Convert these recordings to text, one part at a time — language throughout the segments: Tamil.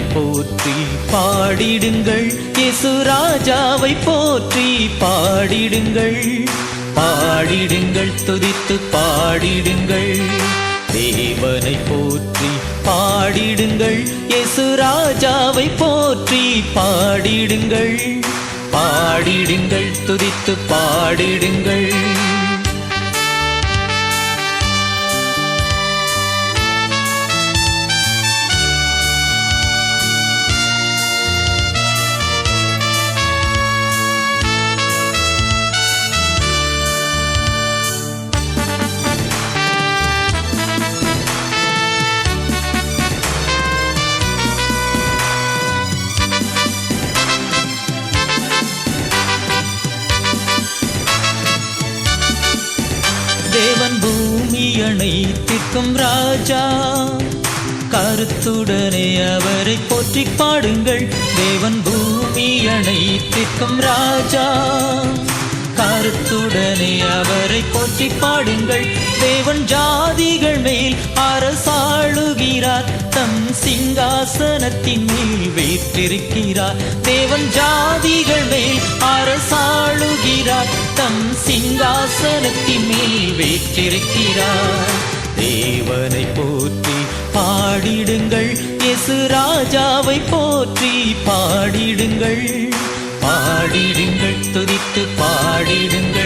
போற்றி பாடிடுங்கள். இயேசு ராஜாவை போற்றி பாடிடுங்கள். பாடிடுங்கள் துதித்து பாடிடுங்கள். தேவனை போற்றி பாடிடுங்கள். இயேசு ராஜாவை போற்றி பாடிடுங்கள். பாடிடுங்கள் துதித்து பாடிடுங்கள். பூமி திக்கும் ராஜா. கருத்துடனே அவரை போற்றி பாடுங்கள். தேவன் பூமி அனைத்திற்கும் ராஜா. கருத்துடனே அவரை போற்றி பாடுங்கள். தேவன் ஜாதிகள் மேல் அரசாளுகிறார். தம் சிங்காசனத்தின் மேல் வீற்றிருக்கிறார் தேவன் ஜாதிகள் மேல் அரசாளுகிறார். தம் சிங்காசனத்தின் மேல் வீற்றிருக்கிறார் தேவனை போற்றி பாடிடுங்கள். இயேசு ராஜாவை போற்றி பாடிடுங்கள். பாடிடுங்கள் துதித்து பாடிடுங்கள்.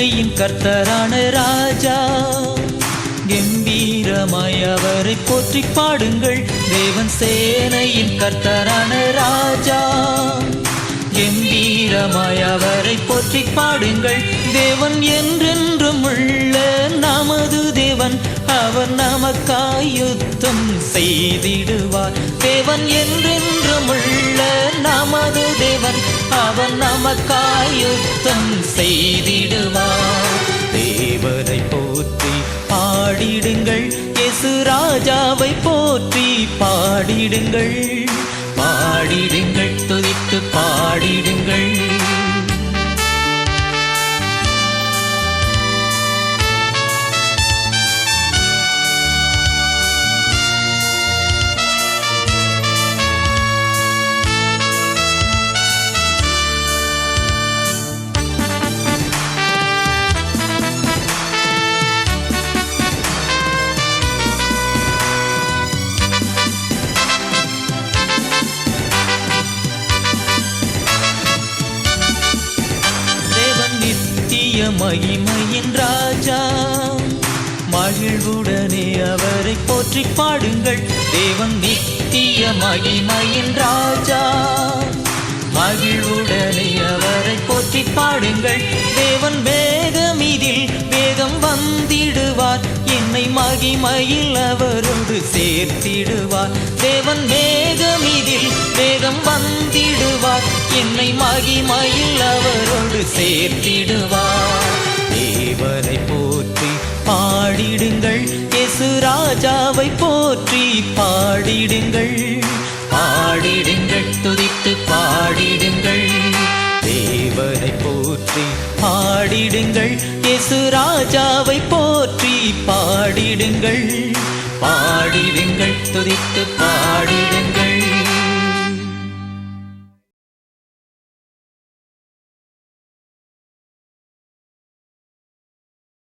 சேனையின் கர்த்தரான ராஜா. கம்பீரமாய் அவரை போற்றி பாடுங்கள். தேவன் சேனையின் கர்த்தரான ராஜா. கம்பீரமாய் அவரை போற்றி பாடுங்கள். தேவன் என்றென்றும் உள்ள நமது தேவன். அவர் நமக்காய் யுத்தம் செய்திடுவார். தேவன் என்றென்றும் உள்ள நமது தேவன் அவன் நமக்காய் யுத்தம் செய்திடுவார் தேவனை போற்றி பாடிடுங்கள் எசு ராஜாவை போற்றி பாடிடுங்கள். பாடிடுங்கள் மகிமையின் ராஜா. மகிழ்வுடனே அவரை போற்றி பாடுங்கள். தேவன் நித்திய மகிமையின் ராஜா. மகிழ்வுடனே அவரை போற்றி பாடுங்கள். தேவன் வேகம் இதில் வேகம் வந்திடுவார். என்னை மகிமையில் அவரோடு சேர்த்திடுவார். தேவன் வேகம் இதில் வேகம் வந்திடுவார். என்னை மகிமையில் அவரோடு சேர்த்திடுவார். தேவனை போற்றி பாடிடுங்கள். இயேசு ராஜாவை போற்றி பாடிடுங்கள். பாடிடுங்கள் துதித்து பாடிடுங்கள். தேவனை போற்றி பாடிடுங்கள். இயேசு ராஜாவை போற்றி பாடிடுங்கள். பாடிடுங்கள் துதித்து பாடிடுங்கள்.